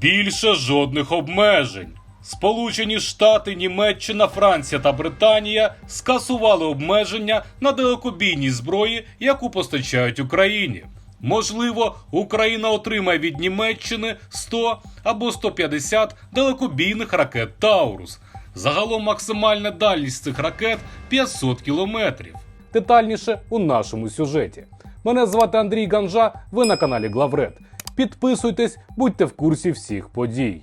Більше жодних обмежень. Сполучені Штати, Німеччина, Франція та Британія скасували обмеження на далекобійній зброї, яку постачають Україні. Можливо, Україна отримає від Німеччини 100 або 150 далекобійних ракет Таурус. Загалом максимальна дальність цих ракет 500 кілометрів. Детальніше у нашому сюжеті. Мене звати Андрій Ганжа. Ви на каналі Главред. Підписуйтесь, будьте в курсі всіх подій.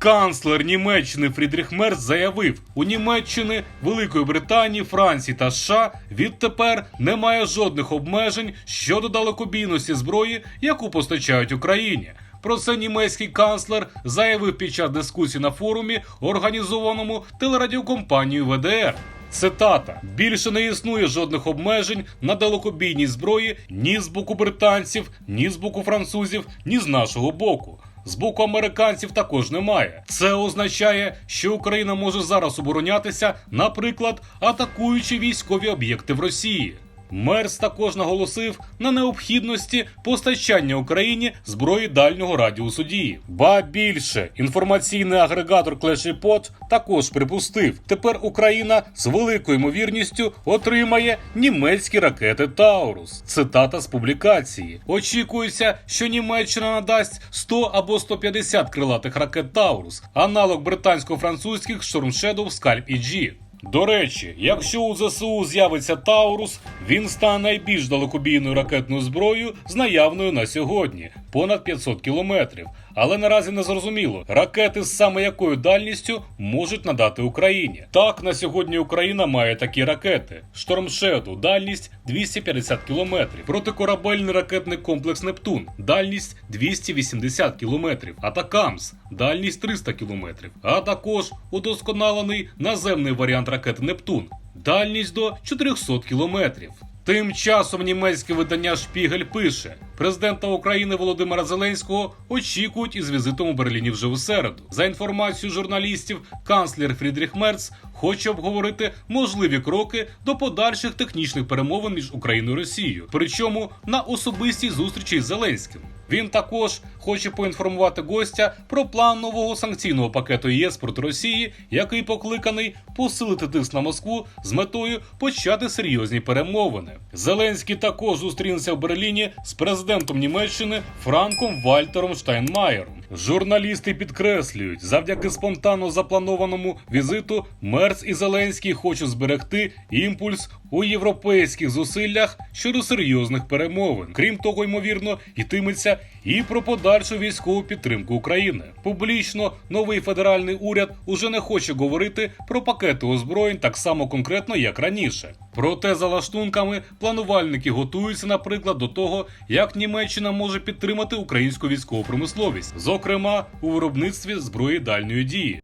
Канцлер Німеччини Фрідріх Мерц заявив, у Німеччини, Великої Британії, Франції та США відтепер немає жодних обмежень щодо далекобійності зброї, яку постачають Україні. Про це німецький канцлер заявив під час дискусії на форумі, організованому телерадіокомпанією ВДР. Цитата: більше не існує жодних обмежень на далекобійній зброї ні з боку британців, ні з боку французів, ні з нашого боку. З боку американців також немає. Це означає, що Україна може зараз оборонятися, наприклад, атакуючи військові об'єкти в Росії. Мерс також наголосив на необхідності постачання Україні зброї дальнього радіусу дії. Ба більше інформаційний агрегатор Report також припустив, тепер Україна з великою ймовірністю отримає німецькі ракети Таурус. Цитата з публікації. Очікується, що Німеччина надасть 100 або 150 крилатих ракет Таурус, аналог британсько-французьких Shadow Scalp EG. До речі, якщо у ЗСУ з'явиться Таурус, він стане найбільш далекобійною ракетною зброєю з наявною на сьогодні понад 500 кілометрів. Але наразі не зрозуміло, ракети з саме якою дальністю можуть надати Україні. Так, на сьогодні Україна має такі ракети: Shadow, дальність 250 кілометрів, протикорабельний ракетний комплекс Нептун, дальність 280 кілометрів, Атакамс, дальність 300 кілометрів, а також удосконалений наземний варіант ракети Нептун, дальність до 400 кілометрів. Тим часом німецьке видання Шпігель пише: президента України Володимира Зеленського очікують із візитом у Берліні вже у середу. За інформацією журналістів, канцлер Фрідріх Мерц хоче обговорити можливі кроки до подальших технічних перемовин між Україною і Росією, причому на особистій зустрічі з Зеленським. Він також хоче поінформувати гостя про план нового санкційного пакету ЄС проти Росії, який покликаний посилити тиск на Москву з метою почати серйозні перемовини. Зеленський також зустрінеться в Берліні з президентом Німеччини Франком Вальтером Штайнмаєром. Журналісти підкреслюють, завдяки спонтанно запланованому візиту Мерц і Зеленський хочуть зберегти імпульс у європейських зусиллях щодо серйозних перемовин. Крім того, ймовірно, йтиметься і про подальшу військову підтримку України. Публічно новий федеральний уряд уже не хоче говорити про пакети озброєнь так само конкретно, як раніше. Проте за лаштунками планувальники готуються, наприклад, до того, як Німеччина може підтримати українську військову промисловість, зокрема у виробництві зброї дальньої дії.